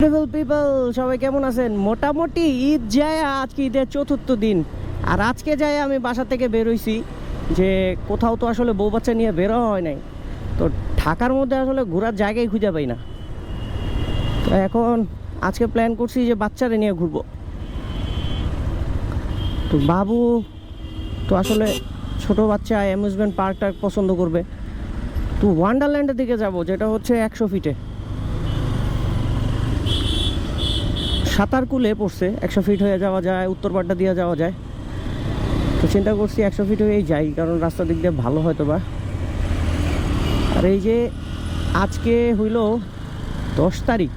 Beautiful people সবাই কেমন আছেন? মোটামুটি ঈদ যায়, আজকে ঈদের চতুর্থ দিন। আর আজকে যায় আমি বাসা থেকে বেরোইছি যে কোথাও তো আসলে বউ বাচ্চা নিয়ে বেরো হয় নাই। তো ঢাকার মধ্যে আসলে ঘোরার জায়গায় খুঁজে পাই না। তো এখন আজকে প্ল্যান করছি যে বাচ্চারে নিয়ে ঘুরবো। তো বাবু তো আসলে ছোট বাচ্চা অ্যামিউজমেন্ট পার্কটা পছন্দ করবে। তো ওয়ান্ডারল্যান্ডের দিকে যাব, যেটা হচ্ছে একশো ফিটে সাঁতার কুলে পড়ছে, একশো ফিট হয়ে যাওয়া যায়, উত্তর পাড্ডা দিয়ে যাওয়া যায়। তো চিন্তা করছি একশো ফিট হয়েই যাই, কারণ রাস্তা দিক দিয়ে ভালো হয়তো বা আর এই যে আজকে হইল দশ তারিখ।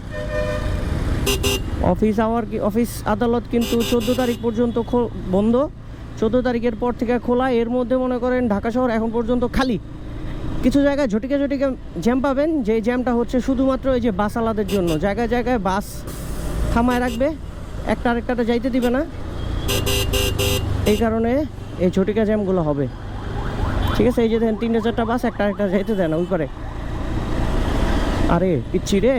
অফিস আওয়ার কি, অফিস আদালত কিন্তু চোদ্দ তারিখ পর্যন্ত বন্ধ। চোদ্দ তারিখের পর থেকে খোলা, এর মধ্যে মনে করেন ঢাকা শহর এখন পর্যন্ত খালি। কিছু জায়গায় ঝটিকে ঝটিকে জ্যাম পাবেন, যে জ্যামটা হচ্ছে শুধুমাত্র এই যে বাস আলাদের জন্য। জায়গায় জায়গায় বাস থামায় রাখবে। একটা আরেকটাতে যাইতে দিবে না। এই কারণে এই ঝটিকা জ্যামগুলো হবে। ঠিক আছে, এই যে দেখেন, তিনটে চারটা বাস, একটা আরেকটা যাইতে দেয় না, ওই করে আরে, পিচ্ছি রে।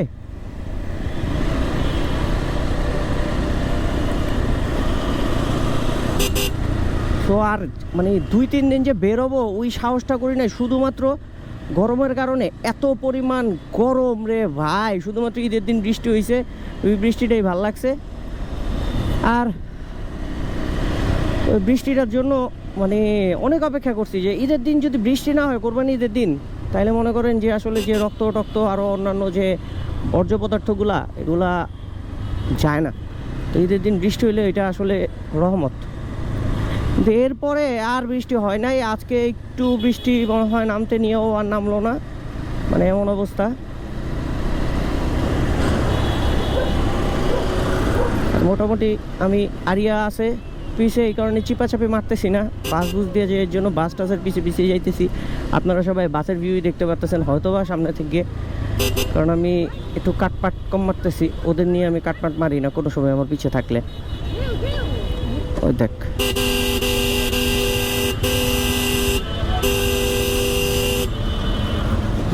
তো আর মানে দুই, তিন দিন যে বেরোবো, ওই সাহসটা করি নাই। শুধুমাত্র গরমের কারণে এত পরিমাণ গরম রে ভাই। শুধুমাত্র ঈদের দিন বৃষ্টি হয়েছে ওই বৃষ্টিটাই ভালো লাগছে। আর ওই বৃষ্টিটার জন্য মানে অনেক অপেক্ষা করছি যে ঈদের দিন যদি বৃষ্টি না হয়, কোরবানি ঈদের দিন তাহলে মনে করেন যে আসলে যে রক্ত টক্ত আরও অন্যান্য যে বর্জ্য পদার্থগুলা, এগুলা যায় না। তো ঈদের দিন বৃষ্টি হইলে এটা আসলে রহমত। এরপরে আর বৃষ্টি হয় নাই, আজকে একটু বৃষ্টি মনে হয় নামতে নিয়েও আর নামলো না। মানে এমন অবস্থা। মোটামুটি আমি আরিয়া আছে, পিছে এই কারণে চিপাচাপি মারতেছি না। বাস বুস দিয়ে যে এর জন্য বাস টাসের পিছে পিছিয়ে যাইতেছি। আপনারা সবাই বাসের ভিউই দেখতে পারতেছেন হয়তো বা সামনে থেকে। কারণ আমি একটু কাটপাট কম মারতেছি, ওদের নিয়ে আমি কাটপাট মারি না কোনো সময় আমার পিছিয়ে থাকলে। ওই দেখ।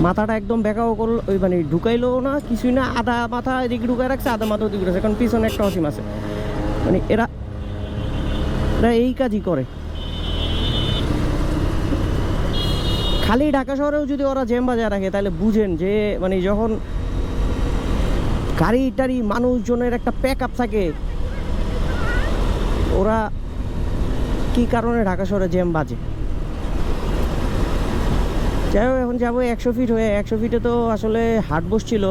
মাথাটা একদম বেকাও করল, ওই মানে ঢুকাইলো না, কিছুই না, আধা মাথা এদিকে ঢুকাই রাখছে, আধা মাথা ওদিকে রাখছে, কারণ পিছনে একটা অসীম আছে। মানে এরা এরা এই কাজই করে। খালি ঢাকা শহরেও যদি ওরা জ্যাম বাজায় রাখে, তাহলে বুঝেন যে মানে যখন গাড়ি টাড়ি মানুষজনের একটা প্যাক আপ থাকে, ওরা কি কারণে ঢাকা শহরে জ্যাম বাজে? যাই এখন যাব একশো ফিট হয়ে। একশো ফিটে তো আসলে হাট বসছিল।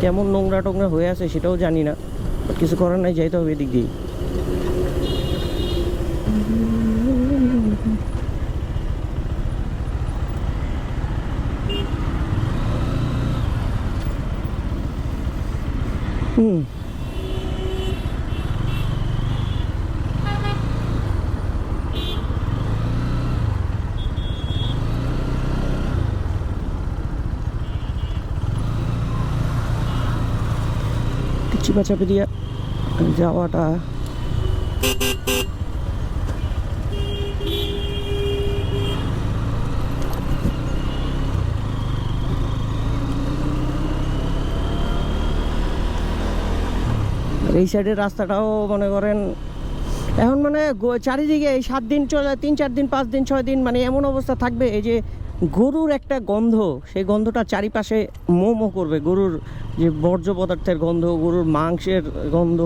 কেমন নোংরা টোংরা হয়ে আছে সেটাও জানি না। কিছু করার নাই, যাইতে হবে এদিক দিয়ে হুম। চিপাচাপি দিয়ে যাওয়াটা এই সাইডের রাস্তাটাও মনে করেন, এখন মানে চারিদিকে এই সাত দিন চলে তিন, চার দিন, পাঁচ দিন, ছয় দিন মানে এমন অবস্থা থাকবে, এই যে গরুর একটা গন্ধ, সেই গন্ধটা চারিপাশে মোমো করবে। গরুর যে বর্জ্য পদার্থের গন্ধ, গরুর মাংসের গন্ধ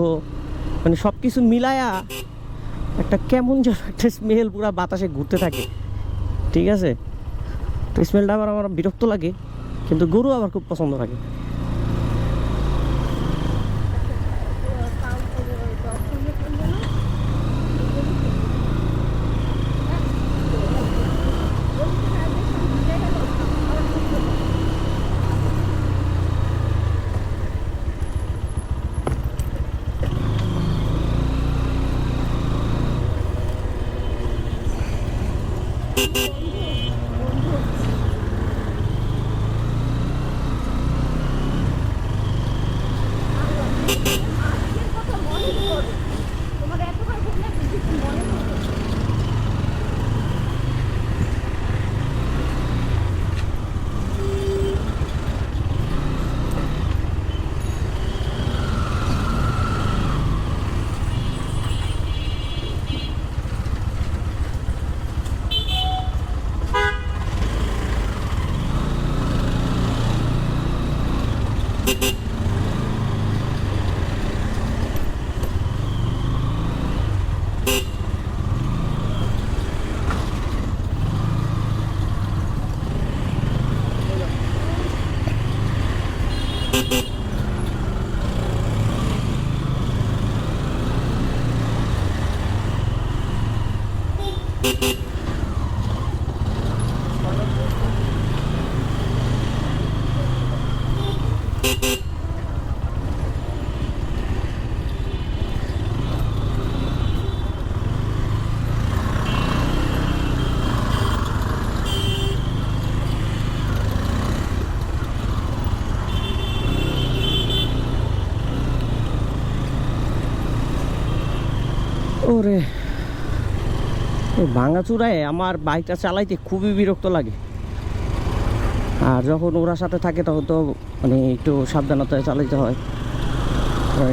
মানে সব কিছু মিলায়া একটা কেমন যেন একটা স্মেল পুরো বাতাসে ঘুরতে থাকে। ঠিক আছে? তো স্মেলটা আবার আমার বিরক্ত লাগে, কিন্তু গরু আবার খুব পছন্দ লাগে ওরে। ভাঙাচুরায় আমার বাইকটা চালাইতে খুবই বিরক্ত লাগে। আর যখন ওরা সাথে থাকে তখন তো মানে একটু সাবধানতায় চালাইতে হয়।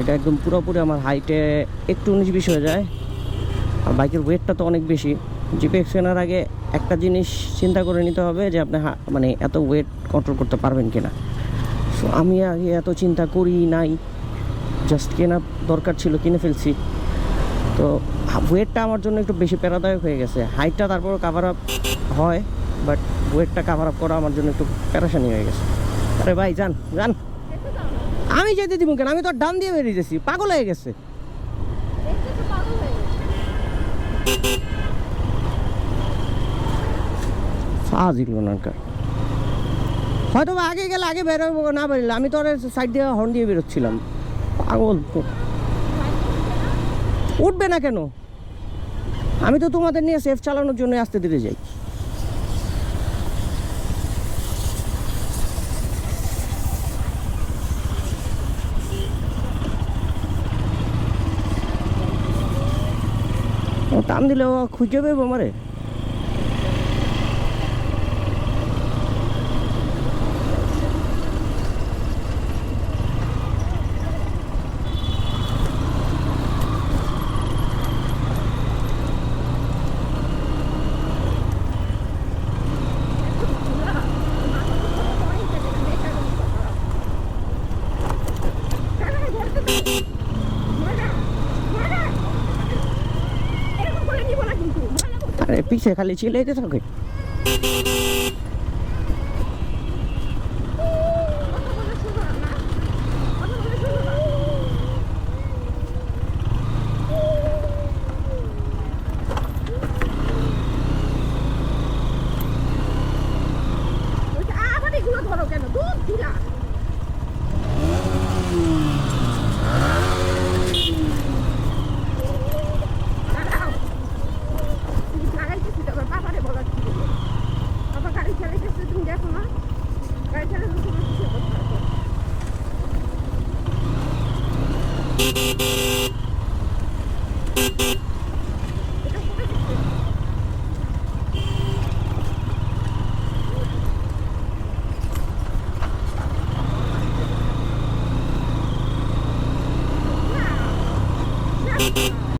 এটা একদম পুরোপুরি আমার হাইটে একটু উনিশ বিশ হয়ে যায়। আর বাইকের ওয়েটটা তো অনেক বেশি। জিপে কেনার আগে একটা জিনিস চিন্তা করে নিতে হবে যে আপনি মানে এত ওয়েট কন্ট্রোল করতে পারবেন কিনা। সো আমি আগে এত চিন্তা করি নাই। জাস্ট কেনা দরকার ছিল, কিনে ফেলছি। তো ওয়েটটা আমার জন্য একটু বেশি প্যারাদায়ক হয়ে গেছে। হাইটটা তারপর কাভার আপ হয় বাট ওয়েটটা কাভার আপ করা আমার জন্য একটু প্যারাশানি হয়ে গেছে। আরে ভাই, যান যান। আমি যেতে দিব কেন? আমি তো ডান দিয়ে বেরিয়ে গেছি, পাগল হয়ে গেছে। হয়তো আগে গেলে আগে বেরোবো না বেরোলে, আমি তো ওর সাইড দিয়ে হর্ন দিয়ে বেরোচ্ছিলাম। পাগল। উঠবে না কেন? আমি তো তোমাদের নিয়ে সেফ চালানোর জন্য আসতে দিতে যাই দাম দিলে খুঁজে পেবো আমারে এরকম করে নিব না কিন্তু আরে পিছে খালি চিলাইতে থাকে Beep.